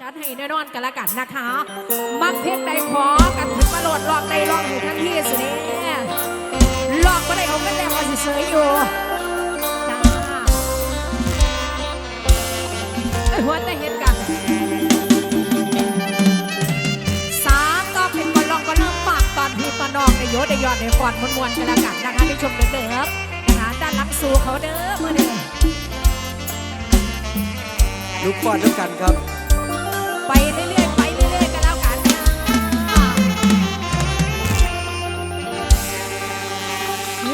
จัดให้แน่นอนกันละกันนะคะ มักเพชรใดขอกันถึงมาโหลดลอกใดลอกอยู่ทั้งที่สิเนี่ยลอกก็ได้เอาไม่แล้ว่าสิเสยอยู่าไอหัวแต่เห็นกันสามก็เป็นบอลลอกก็เริ่มปากตอนที่ตอนนองในโยดในยอดในฟอนมวนๆกันละกันนะคะที่ชมเด้อนะคะด้านหลังสู่เขาเด้อเมื่เด้อลูกปอนด้วยกันครับ ไปเรื่อยไปเรื่อยกัแล้วกัน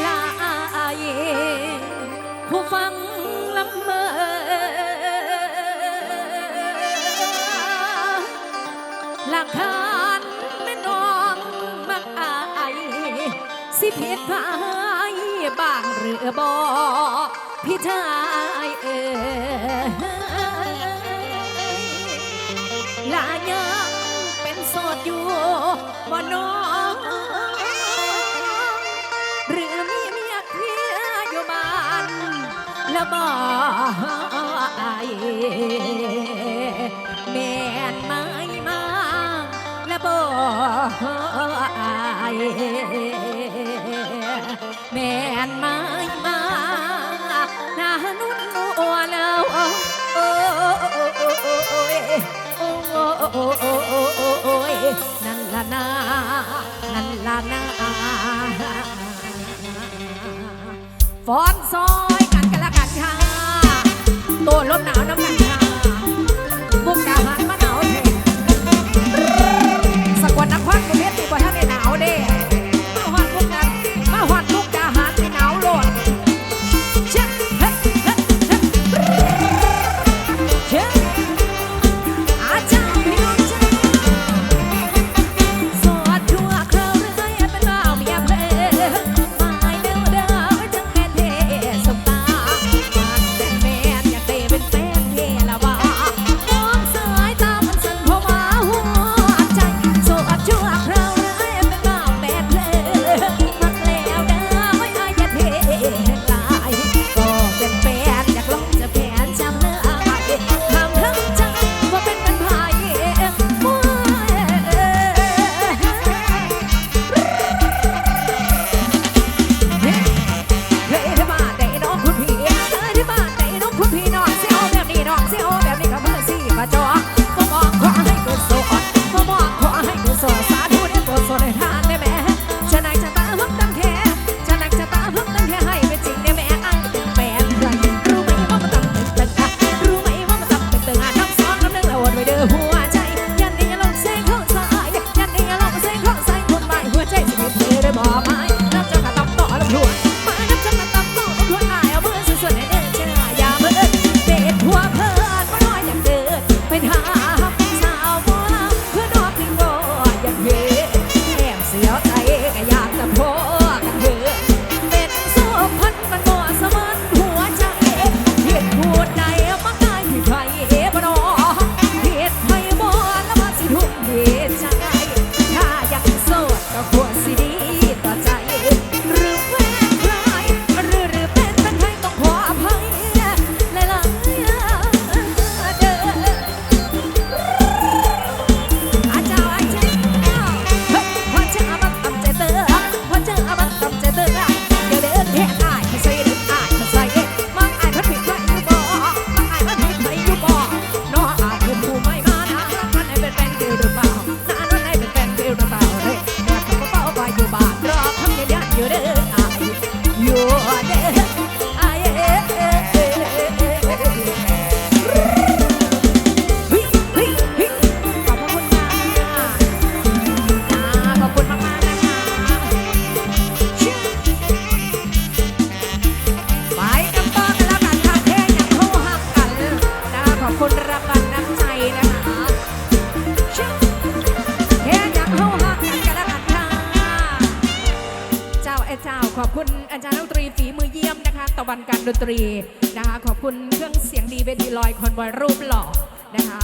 ลายผู้ฟังลำเมอหลักฐานไม่นองมักอาสิผิดพายบ้างหรือบ่พี่ชายเอ๋ บ่น้องหรือมีเมียเพียอยู่บ้านแล้วบ่ไอแม่นไม้มาแล้วบ่ไอแม่นไม้มา นานั่นลานาฟอนซอยกันกันละกันค่ะตัวลมหนาวน้ำหนัก mama. ฝีมือเยี่ยมนะคะ ตะวันการดนตรีนะคะ ขอบคุณเครื่องเสียงดีเวทีลอยคอนบอยรูปหล่อนะคะ